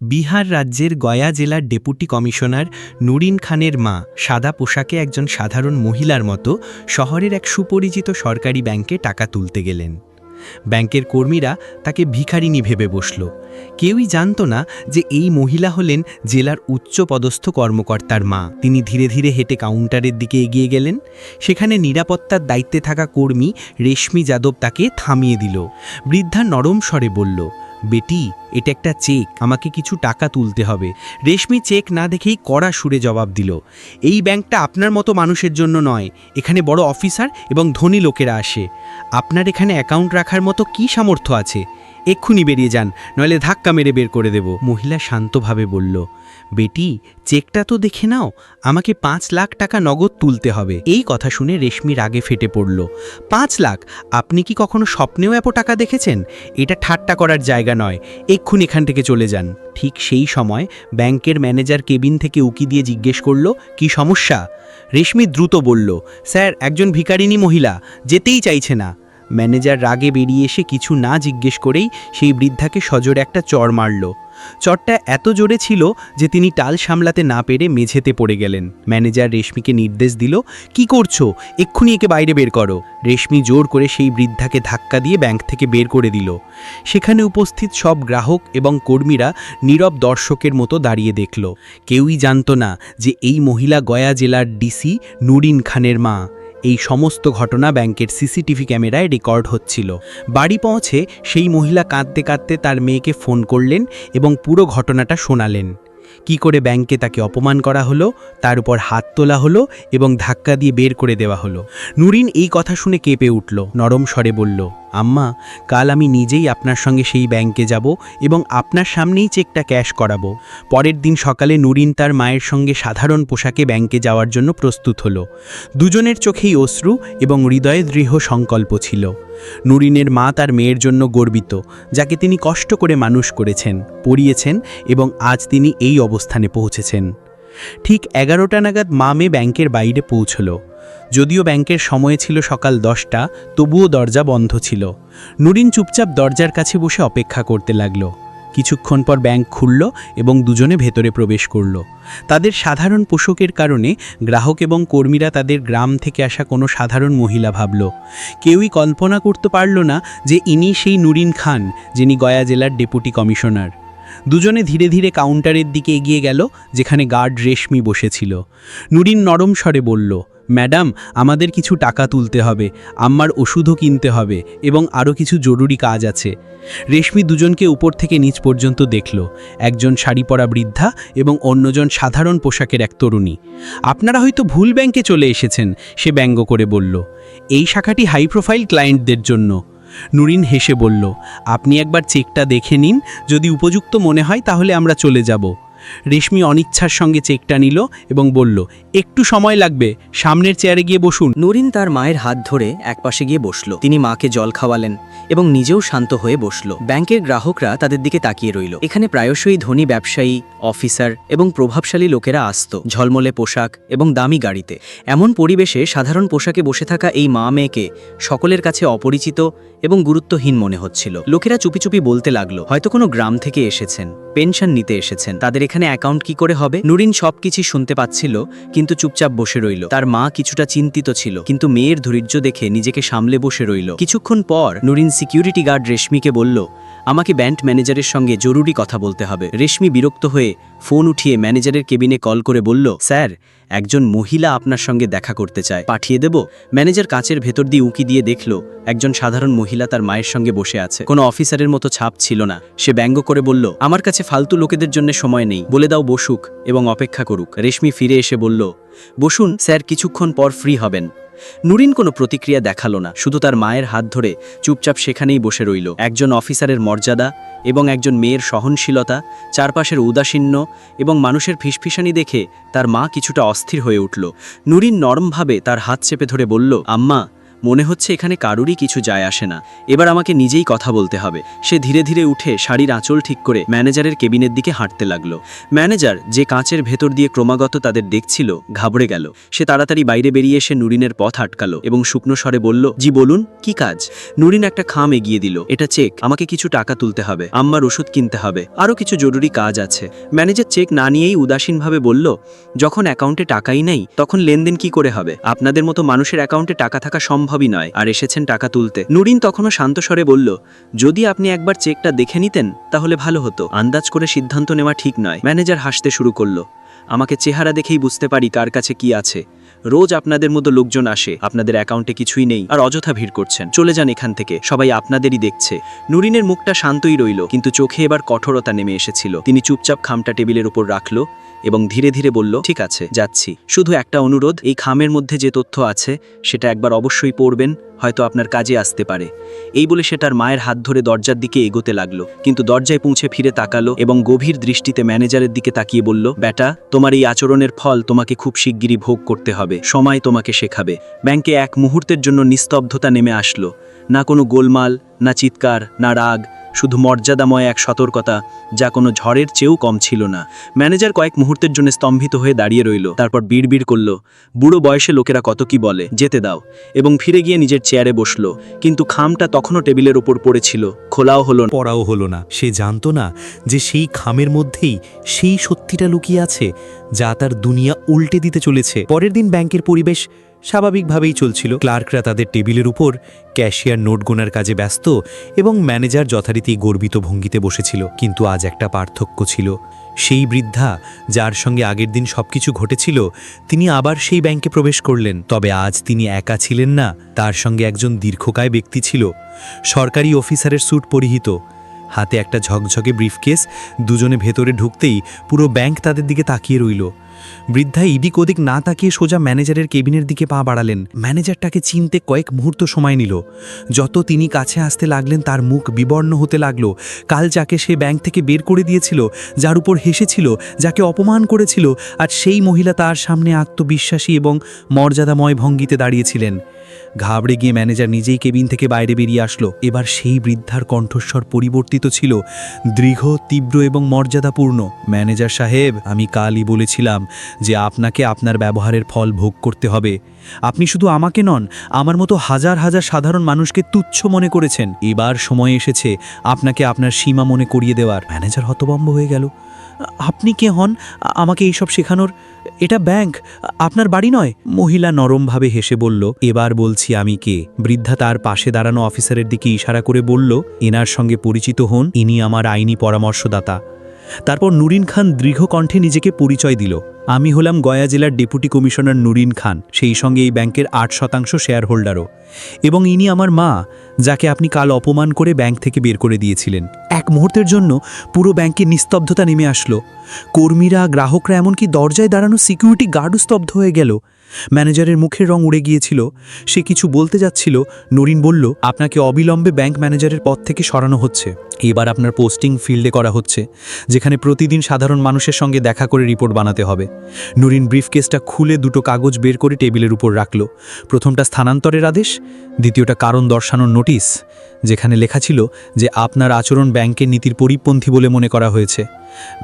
বিহার রাজ্যের গয়া জেলার deputy commissioner Nurin খানের মা সাদা পোশাকে একজন সাধারণ মহিলার মতো শহরের এক সুপরিচিত সরকারি ব্যাংকে টাকা তুলতে গেলেন। ব্যাংকের কর্মীরা তাকে ভিখারিনী ভেবে বসল। কেউই জানত না যে এই মহিলা হলেন জেলার উচ্চপদস্থ কর্মকর্তার মা। তিনি ধীরে ধীরে হেঁটে কাউন্টারের দিকে এগিয়ে গেলেন। সেখানে নিরাপত্তার দায়িত্বে থাকা কর্মী রেশমি যাদব তাকে থামিয়ে দিল। বৃদ্ধা নরম স্বরে বলল বেটি, এটা একটা চেক, আমাকে কিছু টাকা তুলতে হবে। রেশমি চেক না দেখেই কড়া সুরে জবাব দিল, এই ব্যাংকটা আপনার মতো মানুষের জন্য নয়, এখানে বড় অফিসার এবং ধনী লোকেরা আসে। আপনার এখানে অ্যাকাউন্ট রাখার মতো কি সামর্থ্য আছে? এক্ষুনি বেরিয়ে যান, নইলে ধাক্কা মেরে বের করে দেব। মহিলা শান্তভাবে বলল, বেটি, চেকটা তো দেখে নাও, আমাকে পাঁচ লাখ টাকা নগদ তুলতে হবে। এই কথা শুনে রেশমি রাগে ফেটে পড়ল। পাঁচ লাখ? আপনি কি কখনো স্বপ্নেও এত টাকা দেখেছেন? এটা ঠাট্টা করার জায়গা নয়। এক্ষুনি এখান থেকে চলে যান। ঠিক সেই সময় ব্যাংকের ম্যানেজার কেবিন থেকে উকি দিয়ে জিজ্ঞেস করল, কি সমস্যা? রেশমি দ্রুত বলল, স্যার, একজন ভিকারিনী মহিলা, যেতেই চাইছে না। ম্যানেজার রাগে বেরিয়ে এসে কিছু না জিজ্ঞেস করেই সেই বৃদ্ধাকে সজোরে একটা চড় মারল। চটটা এত জোরে ছিল যে তিনি টাল সামলাতে না পেরে মেঝেতে পড়ে গেলেন। ম্যানেজার রেশমিকে নির্দেশ দিল, কি করছ? এক্ষুনি একে বাইরে বের করো। রেশমি জোর করে সেই বৃদ্ধাকে ধাক্কা দিয়ে ব্যাংক থেকে বের করে দিল। সেখানে উপস্থিত সব গ্রাহক এবং কর্মীরা নীরব দর্শকের মতো দাঁড়িয়ে দেখল। কেউই জানত না যে এই মহিলা গয়া জেলার ডিসি নুরিন খানের মা। এই সমস্ত ঘটনা ব্যাংকের সিসিটিভি ক্যামেরায় রেকর্ড হচ্ছিল। বাড়ি পৌঁছে সেই মহিলা কাঁদতে কাঁদতে তার মেয়েকে ফোন করলেন এবং পুরো ঘটনাটা শোনালেন। কি করে ব্যাংকে তাকে অপমান করা হলো, তার উপর হাত তোলা হলো এবং ধাক্কা দিয়ে বের করে দেওয়া হলো। নুরিন এই কথা শুনে কেঁপে উঠল, নরম স্বরে বলল আম্মা, কাল আমি নিজেই আপনার সঙ্গে সেই ব্যাংকে যাব এবং আপনার সামনেই চেকটা ক্যাশ করাবো। পরের দিন সকালে নুরিন তার মায়ের সঙ্গে সাধারণ পোশাকে ব্যাংকে যাওয়ার জন্য প্রস্তুত হলো। দুজনের চোখেই অশ্রু এবং হৃদয়ে দৃঢ় সংকল্প ছিল। নুরিনের মা তার মেয়ের জন্য গর্বিত, যাকে তিনি কষ্ট করে মানুষ করেছেন, পড়িয়েছেন এবং আজ তিনি এই অবস্থানে পৌঁছেছেন। ঠিক এগারোটা নাগাদ মা মেয়ে ব্যাংকের বাইরে পৌঁছল। যদিও ব্যাংকের সময় ছিল সকাল দশটা, তবুও দরজা বন্ধ ছিল। নুরিন চুপচাপ দরজার কাছে বসে অপেক্ষা করতে লাগল। কিছুক্ষণ পর ব্যাংক খুলল এবং দুজনে ভেতরে প্রবেশ করল। তাদের সাধারণ পোশাকের কারণে গ্রাহক এবং কর্মীরা তাদের গ্রাম থেকে আসা কোনো সাধারণ মহিলা ভাবল। কেউই কল্পনা করতে পারল না যে ইনি সেই নুরিন খান, যিনি গয়া জেলার ডেপুটি কমিশনার। দুজনে ধীরে ধীরে কাউন্টারের দিকে এগিয়ে গেল, যেখানে গার্ড রেশমি বসেছিল। নুরিন নরম স্বরে বলল, ম্যাডাম, আমাদের কিছু টাকা তুলতে হবে, আম্মার ওষুধও কিনতে হবে এবং আরও কিছু জরুরি কাজ আছে। রেশমি দুজনকে উপর থেকে নিচ পর্যন্ত দেখল, একজন শাড়ি পরা বৃদ্ধা এবং অন্যজন সাধারণ পোশাকের এক তরুণী। আপনারা হয়তো ভুল ব্যাংকে চলে এসেছেন, সে ব্যঙ্গ করে বলল। এই শাখাটি হাই প্রোফাইল ক্লায়েন্টদের জন্য। নুরিন হেসে বলল, আপনি একবার চেকটা দেখে নিন। যদি উপযুক্ত মনে হয় তাহলে আমরা চলে যাব। রেশমি অনিচ্ছার সঙ্গে চেকটা নিল এবং বলল, একটু সময় লাগবে, সামনের চেয়ারে গিয়ে বসুন। নরিন তার মায়ের হাত ধরে একপাশে গিয়ে বসল। তিনি মাকে জল খাওয়ালেন এবং নিজেও শান্ত হয়ে বসল। ব্যাংকের গ্রাহকরা তাদের দিকে তাকিয়ে রইল। এখানে প্রায়শই ধনী ব্যবসায়ী, অফিসার এবং প্রভাবশালী লোকেরা আসত, ঝলমলে পোশাক এবং দামি গাড়িতে। এমন পরিবেশে সাধারণ পোশাকে বসে থাকা এই মা মেয়েকে সকলের কাছে অপরিচিত এবং গুরুত্বহীন মনে হচ্ছিল। লোকেরা চুপি চুপি বলতে লাগল, হয়তো কোনো গ্রাম থেকে এসেছেন, পেনশন নিতে এসেছেন, তাদের এখানে অ্যাকাউন্ট কি করে হবে? নুরিন সবকিছু শুনতে পাচ্ছিল, কিন্তু চুপচাপ বসে রইল। তার মা কিছুটা চিন্তিত ছিল, কিন্তু মেয়ের ধৈর্য দেখে নিজেকে সামলে বসে রইল। কিছুক্ষণ পর নুরিন সিকিউরিটি গার্ড রেশমিকে বলল আমাকে ব্যাংক ম্যানেজারের সঙ্গে জরুরি কথা বলতে হবে। রেশমি বিরক্ত হয়ে ফোন উঠিয়ে ম্যানেজারের কেবিনে কল করে বলল, স্যার, একজন মহিলা আপনার সঙ্গে দেখা করতে চায়। পাঠিয়ে দেব? ম্যানেজার কাঁচের ভেতর দিয়ে উঁকি দিয়ে দেখল, একজন সাধারণ মহিলা তার মায়ের সঙ্গে বসে আছে। কোনো অফিসারের মতো ছাপ ছিল না। সে ব্যঙ্গ করে বলল, আমার কাছে ফালতু লোকেদের জন্য সময় নেই। বলে দাও বসুক এবং অপেক্ষা করুক। রেশমি ফিরে এসে বলল, বসুন, স্যার, কিছুক্ষণ পর ফ্রি হবেন। নুরিন কোনো প্রতিক্রিয়া দেখাল না, শুধু তার মায়ের হাত ধরে চুপচাপ সেখানেই বসে রইল। একজন অফিসারের মর্যাদা এবং একজন মেয়ের সহনশীলতা, চারপাশের উদাসীন্য এবং মানুষের ফিসফিসানি দেখে তার মা কিছুটা অস্থির হয়ে উঠল। নুরিন নরমভাবে তার হাত চেপে ধরে বলল, আম্মা মনে হচ্ছে এখানে কারুরই কিছু যায় আসে না। এবার আমাকে নিজেই কথা বলতে হবে। সে ধীরে ধীরে উঠে শাড়ির আঁচল ঠিক করে ম্যানেজারের কেবিনের দিকে হাঁটতে লাগল। ম্যানেজার যে কাঁচের ভেতর দিয়ে ক্রমাগত তাদের দেখছিল, ঘাবড়ে গেল। সে তাড়াতাড়ি বাইরে বেরিয়ে এসে নুরিনের পথ আটকালো এবং শুকনো স্বরে বলল, জি, বলুন, কি কাজ? নুরিন একটা খাম এগিয়ে দিল। এটা চেক, আমাকে কিছু টাকা তুলতে হবে, আম্মার ওষুধ কিনতে হবে, আরও কিছু জরুরি কাজ আছে। ম্যানেজার চেক না নিয়েই উদাসীনভাবে বলল, যখন অ্যাকাউন্টে টাকাই নেই, তখন লেনদেন কি করে হবে? আপনাদের মতো মানুষের অ্যাকাউন্টে টাকা থাকা সম্ভবই নয়। আর এসেছেন টাকা তুলতে। নুরিন তখনও শান্ত স্বরে বলল, যদি আপনি একবার চেকটা দেখে নিতেন, তাহলে ভালো হতো। আন্দাজ করে সিদ্ধান্ত নেওয়া ঠিক নয়। ম্যানেজার হাসতে শুরু করল, আমাকে চেহারা দেখেই বুঝতে পারি কার কাছে কি আছে। রোজ আপনাদের মতো লোকজন আসে, আপনাদের অ্যাকাউন্টে কিছুই নেই, আর অযথা ভিড় করছেন। চলে যান এখান থেকে, সবাই আপনাদেরই দেখছে। নুরিনের মুখটা শান্তই রইল, কিন্তু চোখে এবার কঠোরতা নেমে এসেছিল। তিনি চুপচাপ খামটা টেবিলের উপর রাখল এবং ধীরে ধীরে বলল, ঠিক আছে, যাচ্ছি। শুধু একটা অনুরোধ, এই খামের মধ্যে যে তথ্য আছে, সেটা একবার অবশ্যই পড়বেন, হয়তো আপনার কাজে আসতে পারে। এই বলে সে তার মায়ের হাত ধরে দরজার দিকে এগোতে লাগল। কিন্তু দরজায় পৌঁছে ফিরে তাকালো এবং গভীর দৃষ্টিতে ম্যানেজারের দিকে তাকিয়ে বলল বেটা তোমার এই আচরণের ফল তোমাকে খুব শিগগিরই ভোগ করতে হবে। সময় তোমাকে শেখাবে। ব্যাংকে এক মুহূর্তের জন্য নিস্তব্ধতা নেমে আসলো। না কোনো গোলমাল, না চিৎকার, না রাগ শুধু মর্যাদাময় এক সতর্কতা, যা কোনো ঝড়ের চেয়েও কম ছিল না। ম্যানেজার কয়েক মুহূর্তের জন্য স্তম্ভিত হয়ে দাঁড়িয়ে রইল, তারপর বিড়বিড় করল, বুড়ো বয়সে লোকেরা কত কি বলে, যেতে দাও। এবং ফিরে গিয়ে নিজের চেয়ারে বসল, কিন্তু খামটা তখনও টেবিলের ওপর পড়েছিল, খোলাও হলো পড়াও হলো না, সে জানতো না যে সেই খামের মধ্যেই সেই সত্যিটা লুকিয়ে আছে, যা তার দুনিয়া উল্টে দিতে চলেছে। পরের দিন ব্যাংকের পরিবেশ স্বাভাবিকভাবেই চলছিল। ক্লার্করা তাদের টেবিলের উপর ক্যাশিয়ার নোট গোনার কাজে ব্যস্ত এবং ম্যানেজার যথারীতি গর্বিত ভঙ্গিতে বসেছিল। কিন্তু আজ একটা পার্থক্য ছিল। সেই বৃদ্ধা, যার সঙ্গে আগের দিন সবকিছু ঘটেছিল, তিনি আবার সেই ব্যাংকে প্রবেশ করলেন। তবে আজ তিনি একা ছিলেন না, তার সঙ্গে একজন দীর্ঘকায় ব্যক্তি ছিল। সরকারি অফিসারের স্যুট পরিহিত। হাতে একটা ঝকঝকে ব্রিফকেস, দুজনে ভেতরে ঢুকতেই পুরো ব্যাংক তাদের দিকে তাকিয়ে রইল। বৃদ্ধা ইদিক ওদিক না তাকিয়ে সোজা ম্যানেজারের কেবিনের দিকে পা বাড়ালেন। ম্যানেজারটাকে চিনতে কয়েক মুহূর্ত সময় নিল। যত তিনি কাছে আসতে লাগলেন, তার মুখ বিবর্ণ হতে লাগল। কাল যাকে সে ব্যাংক থেকে বের করে দিয়েছিল, যার উপর হেসেছিল, যাকে অপমান করেছিল, আর সেই মহিলা তার সামনে আত্মবিশ্বাসী এবং মর্যাদাময় ভঙ্গিতে দাঁড়িয়েছিলেন। ঘাবড়ে গিয়ে ম্যানেজার নিজেই কেবিন থেকে বাইরে বেরিয়ে আসলো। এবার সেই বৃদ্ধার কণ্ঠস্বর পরিবর্তিত ছিল, দৃঢ়, তীব্র এবং মর্যাদাপূর্ণ। ম্যানেজার সাহেব, আমি কালই বলেছিলাম যে আপনাকে আপনার ব্যবহারের ফল ভোগ করতে হবে। আপনি শুধু আমাকে নন, আমার মতো হাজার হাজার সাধারণ মানুষকে তুচ্ছ মনে করেছেন। এবার সময় এসেছে, আপনাকে আপনার সীমা মনে করিয়ে দেওয়ার। ম্যানেজার হতবম্ব হয়ে গেল। আপনি কে হন? আমাকে এইসব শেখানোর এটা ব্যাংক, আপনার বাড়ি নয়? মহিলা নরমভাবে হেসে বলল, এবার বলছি আমি কে। বৃদ্ধা তার পাশে দাঁড়ানো অফিসারের দিকে ইশারা করে বলল, এনার সঙ্গে পরিচিত হন, ইনি আমার আইনি পরামর্শদাতা। তারপর নুরিন খান দৃঢ় কণ্ঠে নিজেকে পরিচয় দিল। আমি হলাম গয়া জেলার ডেপুটি কমিশনার নুরিন খান, সেই সঙ্গে এই ব্যাংকের আট শতাংশ শেয়ার হোল্ডারও এবং ইনি আমার মা, যাকে আপনি কাল অপমান করে ব্যাংক থেকে বের করে দিয়েছিলেন। এক মুহূর্তের জন্য পুরো ব্যাংকে নিস্তব্ধতা নেমে আসলো। কর্মীরা, গ্রাহকরা, এমনকি দরজায় দাঁড়ানো সিকিউরিটি গার্ডও স্তব্ধ হয়ে গেল। ম্যানেজারের মুখের রং উড়ে গিয়েছিল। সে কিছু বলতে যাচ্ছিল। নরিন বলল, আপনাকে অবিলম্বে ব্যাংক ম্যানেজারের পদ থেকে সরানো হচ্ছে। এবার আপনার পোস্টিং ফিল্ডে করা হচ্ছে, যেখানে প্রতিদিন সাধারণ মানুষের সঙ্গে দেখা করে রিপোর্ট বানাতে হবে। নুরিন ব্রিফকেসটা খুলে দুটো কাগজ বের করে টেবিলের উপর রাখল। প্রথমটা স্থানান্তরের আদেশ, দ্বিতীয়টা কারণ দর্শানোর নোটিশ, যেখানে লেখা ছিল যে আপনার আচরণ ব্যাংকের নীতির পরিপন্থী বলে মনে করা হয়েছে।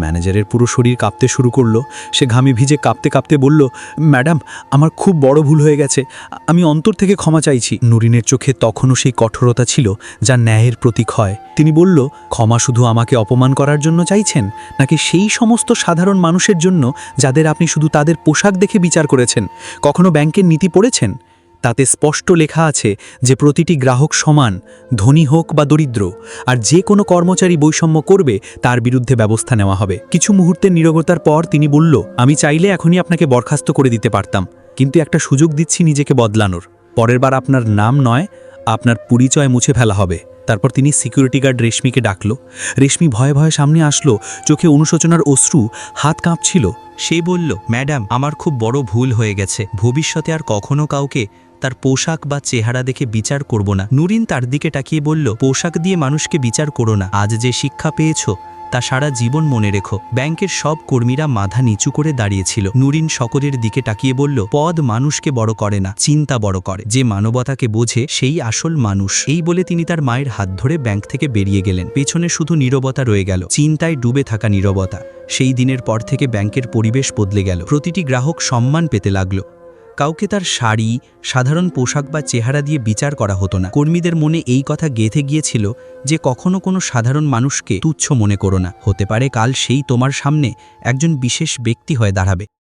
ম্যানেজারের পুরো শরীর কাঁপতে শুরু করল। সে ঘামে ভিজে কাঁপতে কাঁপতে বলল, ম্যাডাম, আমার খুব বড় ভুল হয়ে গেছে। আমি অন্তর থেকে ক্ষমা চাইছি। নুরিনের চোখে তখনও সেই কঠোরতা ছিল যা ন্যায়ের প্রতীক হয়। তিনি বলল, ক্ষমা শুধু আমাকে অপমান করার জন্য চাইছেন, নাকি সেই সমস্ত সাধারণ মানুষের জন্য, যাদের আপনি শুধু তাদের পোশাক দেখে বিচার করেছেন? কখনো ব্যাংকের নীতি পড়েছেন? তাতে স্পষ্ট লেখা আছে যে প্রতিটি গ্রাহক সমান, ধনী হোক বা দরিদ্র, আর যে কোনো কর্মচারী বৈষম্য করবে, তার বিরুদ্ধে ব্যবস্থা নেওয়া হবে। কিছু মুহূর্তের নিরবতার পর তিনি বলল, আমি চাইলে এখনই আপনাকে বরখাস্ত করে দিতে পারতাম, কিন্তু একটা সুযোগ দিচ্ছি নিজেকে বদলানোর। পরের বার আপনার নাম নয়, আপনার পরিচয় মুছে ফেলা হবে। তারপর তিনি সিকিউরিটি গার্ড রেশমিকে ডাকলো। রেশমি ভয়ে ভয়ে সামনে আসলো, চোখে অনুশোচনার অশ্রু, হাত কাঁপছিল। সে বলল, ম্যাডাম, আমার খুব বড় ভুল হয়ে গেছে। ভবিষ্যতে আর কখনো কাউকে তার পোশাক বা চেহারা দেখে বিচার করব না। নুরিন তার দিকে তাকিয়ে বলল, পোশাক দিয়ে মানুষকে বিচার করো না। আজ যে শিক্ষা পেয়েছ, তা সারা জীবন মনে রেখো। ব্যাংকের সব কর্মীরা মাথা নিচু করে দাঁড়িয়েছিল। নুরিন সকলের দিকে তাকিয়ে বলল, পদ মানুষকে বড় করে না, চিন্তা বড় করে। যে মানবতাকে বোঝে, সেই আসল মানুষ। এই বলে তিনি তার মায়ের হাত ধরে ব্যাংক থেকে বেরিয়ে গেলেন। পেছনে শুধু নীরবতা রয়ে গেল। চিন্তায় ডুবে থাকা নীরবতা। সেই দিনের পর থেকে ব্যাংকের পরিবেশ বদলে গেল। প্রতিটি গ্রাহক সম্মান পেতে লাগল। কাউকে তার শাড়ি, সাধারণ পোশাক বা চেহারা দিয়ে বিচার করা হতো না। কর্মীদের মনে এই কথা গেঁথে গিয়েছিল যে কখনো কোনো সাধারণ মানুষকে তুচ্ছ মনে করো না। হতে পারে কাল সেই তোমার সামনে একজন বিশেষ ব্যক্তি হয়ে দাঁড়াবে।